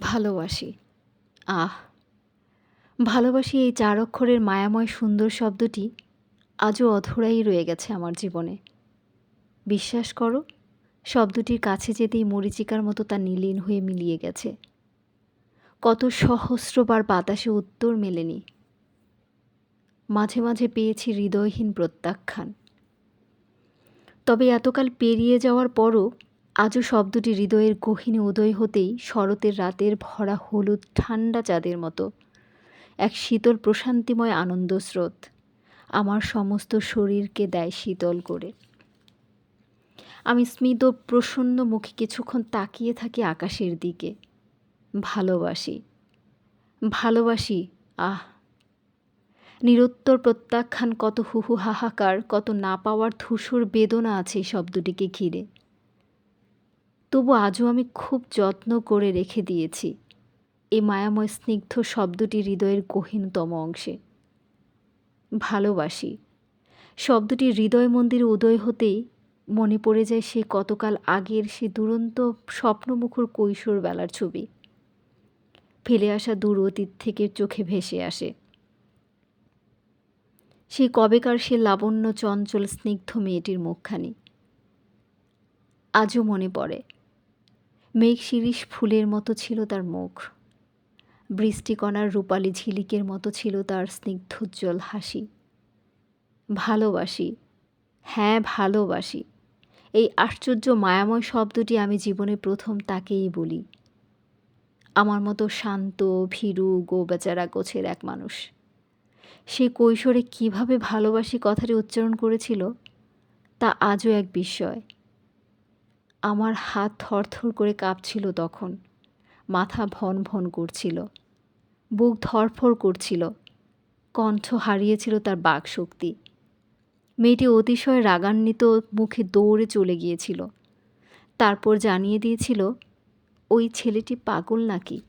ভালোবাসি। আহ, ভালোবাসি এই চার অক্ষরের মায়াময় সুন্দর শব্দটি আজও অধরাই রয়ে গেছে আমার জীবনে। বিশ্বাস করো, শব্দটির কাছে যেতেই মরিচিকার মতো তা নীলীন হয়ে মিলিয়ে গেছে। কত সহস্রবার বাতাসে উত্তর মেলেনি। মাঝে মাঝে পেয়েছি হৃদয়হীন প্রত্যাখ্যান। তবে এতকাল পেরিয়ে যাওয়ার পরও আজও শব্দটি হৃদয়ের গহীনে উদয় হতেই শরতের রাতের ভরা হলুদ ঠান্ডা চাঁদের মতো। এক শীতল প্রশান্তিময় আনন্দ স্রোত। আমার সমস্ত শরীরকে দেয় শীতল করে। আমি স্মিত প্রসন্ন মুখে কিছুক্ষণ তাকিয়ে থাকি আকাশের দিকে। ভালোবাসি। ভালোবাসি। আহ! নিরুত্তর প্রত্যাখ্যান, কত হুহু হাহাকার কত না পাওয়ার ধূসর বেদনা আছে শব্দটিকে ঘিরে। তবু আজও আমি খুব যত্ন করে রেখে দিয়েছি। এই মায়াময় স্নিগ্ধ শব্দটি হৃদয়ের গহীনতম অংশে। ভালোবাসি। শব্দটি হৃদয় মন্দিরে উদয় হতেই মনে পড়ে যায় সেই কতকাল আগের সে দুরন্ত স্বপ্নমুখর কৈশোর বেলার ছবি। ফেলে আসা দূর অতীত থেকে চোখে ভেসে আসে। সেই কবেকার সে লাবণ্য চঞ্চল স্নিগ্ধ মেয়েটির মুখখানি। আজও মনে পড়ে। মেঘ শিরিষ ফুলের মতো ছিল তার মুখ। বৃষ্টিকণার রূপালী ঝিলিকের মতো ছিল তার স্নিগ্ধোজ্জ্বল হাসি। ভালোবাসি হ্যাঁ ভালোবাসি, এই আশ্চর্য মায়াময় শব্দটি আমি জীবনে প্রথম তাকেই বলি। আমার মতো শান্ত, ভীরু গো বেচারা গোছের এক মানুষ। সে কৈশোরে কীভাবে ভালোবাসি কথাটি উচ্চারণ করেছিল, তা আজও এক বিস্ময়। আমার হাত থরথর করে কাঁপছিল তখন। মাথা ভন ভন করছিল। বুক ধরফর করছিল। কণ্ঠ হারিয়েছিল তার বাক শক্তি মেয়েটি অতিশয় রাগান্বিত মুখে দৌড়ে চলে গিয়েছিল। তারপর জানিয়ে দিয়েছিল, ওই ছেলেটি পাগল নাকি?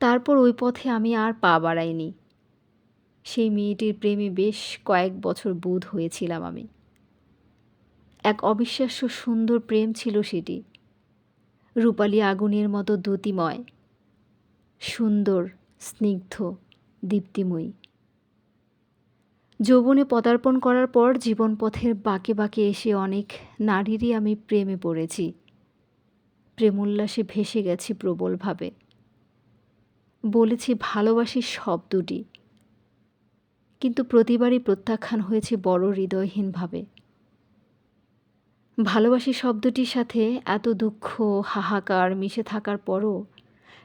তারপর ওই পথে আমি আর পা বাড়াইনি। সেই মেয়েটির প্রেমে বেশ কয়েক বছর বোধ হয়েছিলাম আমি। এক অবিশ্বাস্য সুন্দর প্রেম ছিল সেটি। রূপালী আগুনের মতো দ্যুতিময়, সুন্দর, স্নিগ্ধ, দীপ্তিময়ী। যৌবনে পদার্পণ করার পর জীবন পথের বাঁকে বাঁকে এসে অনেক নারীরই আমি প্রেমে পড়েছি। প্রেমোল্লাসে ভেসে গেছি প্রবলভাবে। বলেছি ভালোবাসি শব্দটি কিন্তু প্রতিবারই প্রত্যাখ্যান হয়েছে বড় হৃদয়হীনভাবে। ভালোবাসি শব্দটির সাথে এত দুঃখ, হাহাকার মিশে থাকার পরও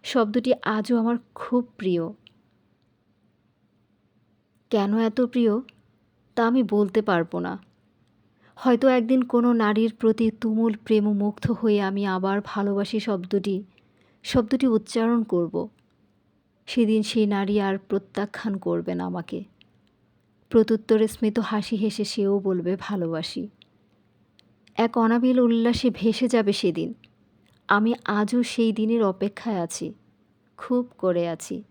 শব্দটি আজও আমার খুব প্রিয়। কেন এত প্রিয়? তা আমি বলতে পারব না। হয়তো একদিন কোনো নারীর প্রতি তুমুল প্রেম মুগ্ধ হয়ে আমি আবার ভালোবাসি শব্দটি শব্দটি উচ্চারণ করব। সেদিন সেই নারী আর প্রত্যাখ্যান করবে না আমাকে। প্রত্যুত্তরে স্মিত হাসি হেসে সেও বলবে, ভালোবাসি। এক অনাবিল উল্লাসে ভেসে যাবে সেদিন। আমি আজও সেই দিনের অপেক্ষায় আছি, খুব করে আছি।